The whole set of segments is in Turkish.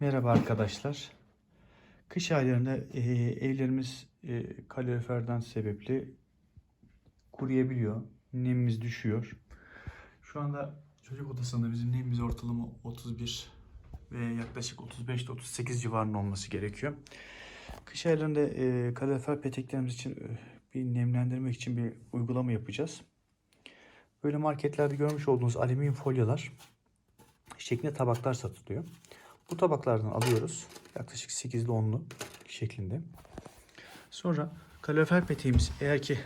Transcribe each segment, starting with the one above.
Merhaba arkadaşlar. Kış aylarında e, evlerimiz e, kaloriferden sebepli kuruyabiliyor. Nemimiz düşüyor. Şu anda çocuk odasında bizim nemimiz ortalama 31 ve yaklaşık 35-38 civarında olması gerekiyor. Kış aylarında e, kalorifer peteklerimiz için e, bir nemlendirmek için bir uygulama yapacağız. Böyle marketlerde görmüş olduğunuz alüminyum folyolar şeklinde tabaklar satılıyor. Bu tabaklardan alıyoruz. Yaklaşık 8'li 10'lu şeklinde. Sonra kalorifer peteğimiz eğer ki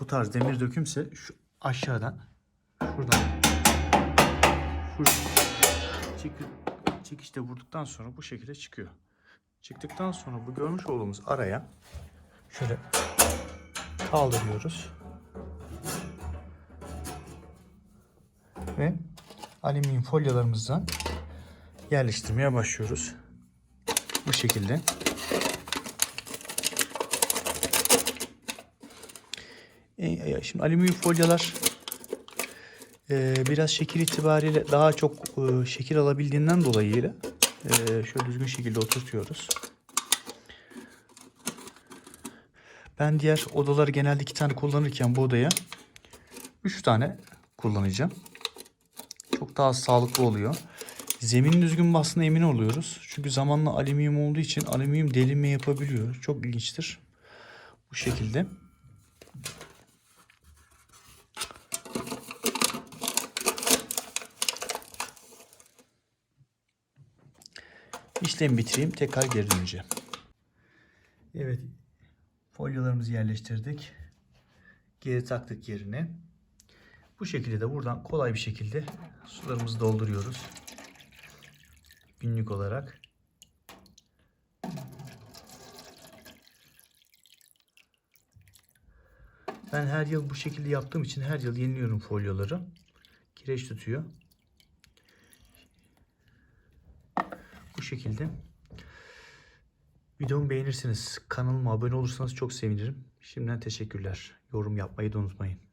bu tarz demir dökümse şu aşağıdan şuradan şu çek- çekişte vurduktan sonra bu şekilde çıkıyor. Çıktıktan sonra bu görmüş olduğumuz araya şöyle kaldırıyoruz. Ve alüminyum folyolarımızdan yerleştirmeye başlıyoruz. Bu şekilde. E, Şimdi alüminyum folyolar e, biraz şekil itibariyle daha çok e, şekil alabildiğinden dolayı e, şöyle düzgün şekilde oturtuyoruz. Ben diğer odaları genelde iki tane kullanırken bu odaya üç tane kullanacağım. Çok daha sağlıklı oluyor. Zeminin düzgün bastığına emin oluyoruz. Çünkü zamanla alüminyum olduğu için alüminyum delinme yapabiliyor. Çok ilginçtir. Bu şekilde. İşlemi bitireyim. Tekrar geri döneceğim. Evet. Folyolarımızı yerleştirdik. Geri taktık yerine. Bu şekilde de buradan kolay bir şekilde sularımızı dolduruyoruz. Günlük olarak. Ben her yıl bu şekilde yaptığım için her yıl yeniliyorum folyoları. Kireç tutuyor. Bu şekilde. Videomu beğenirseniz, kanalıma abone olursanız çok sevinirim. Şimdiden teşekkürler. Yorum yapmayı da unutmayın.